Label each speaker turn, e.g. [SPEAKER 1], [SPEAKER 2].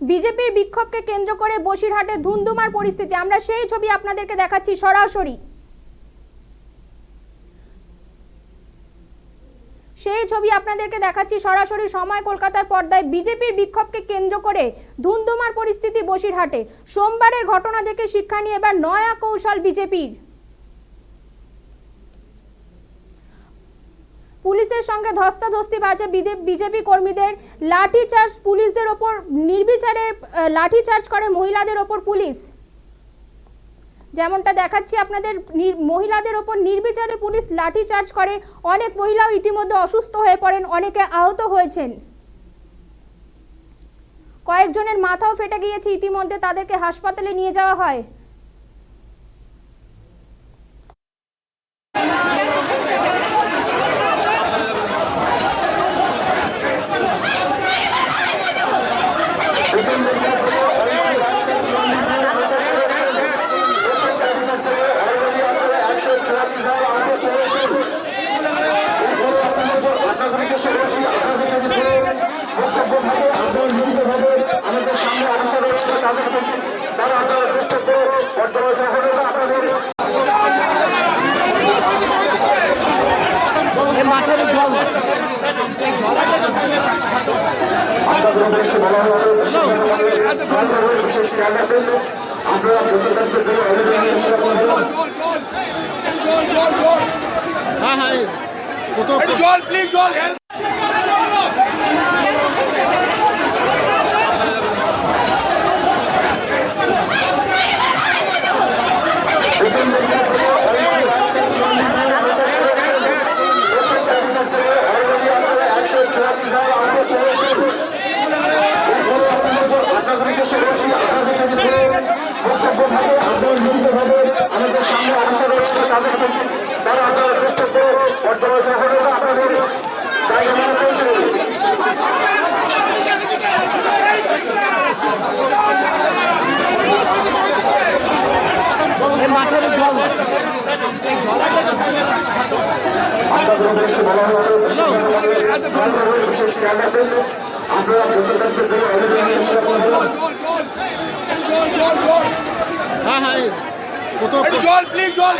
[SPEAKER 1] বিজেপির বিক্ষোভকে কেন্দ্র করে বসিরহাটে ধুন্ধুমার পরিস্থিতি। আমরা সেই ছবি আপনাদেরকে দেখাচ্ছি সরাসরি। সেই ছবি আপনাদেরকে দেখাচ্ছি সরাসরি সময় কলকাতার পর্দায়। বিজেপির বিক্ষোভকে কেন্দ্র করে ধুন্ধুমার পরিস্থিতি বসিরহাটে। সোমবারের ঘটনা থেকে শিক্ষা নিয়ে এবার নয়া কৌশল বিজেপির। পুলিশের সঙ্গে ধস্তাধস্তি বাজে বিজেপি কর্মীদের লাঠিচার্জ পুলিশদের ওপর নির্বিচারে আহ, লাঠিচার্জ করে মহিলাদের ওপর পুলিশ। যেমনটা দেখাচ্ছি আপনাদের মহিলাদের ওপর নির্বিচারে পুলিশ লাঠিচার্জ করে। অনেক মহিলাও ইতিমধ্যে অসুস্থ হয়ে পড়েন অনেকে আহত হয়েছেন। কয়েকজনের মাথাও ফেটে গিয়েছে ইতিমধ্যে তাদেরকে হাসপাতালে নিয়ে যাওয়া হয়।
[SPEAKER 2] মাঠের জল।
[SPEAKER 3] আপনাদের উদ্দেশ্যে বলা হচ্ছে বিশেষ খেয়াল রাখবেন আপনারা প্রতিষ্ঠানকে দিয়ে অভিযোগ চেষ্টা করবেন।
[SPEAKER 2] হ্যাঁ হ্যাঁ।
[SPEAKER 4] জল প্লিজ জল। হেল্প
[SPEAKER 3] একশো চুয়াল্লিশ ধারা আহত চলেছে আপনাদের উদ্দেশ্যে বলছি আপনাদের যদি বক্তব্য থাকে আপনারা লিখিতভাবে আমাদের সামনে আসা রয়েছে তাদের কাছে তারা আপনারা বক্তব্য পর্যালোচনা করবেন আপনাদের জায়গা মনে চলছে
[SPEAKER 2] মাঠের জল
[SPEAKER 3] আপনাদের উদ্দেশ্যে বলা হচ্ছে বিশেষ খেয়াল রাখবেন আপনারা প্রতিষ্ঠানকে দিয়ে অভিযোগ চেষ্টা করবেন
[SPEAKER 2] হ্যাঁ হ্যাঁ
[SPEAKER 4] জল প্লিজ জল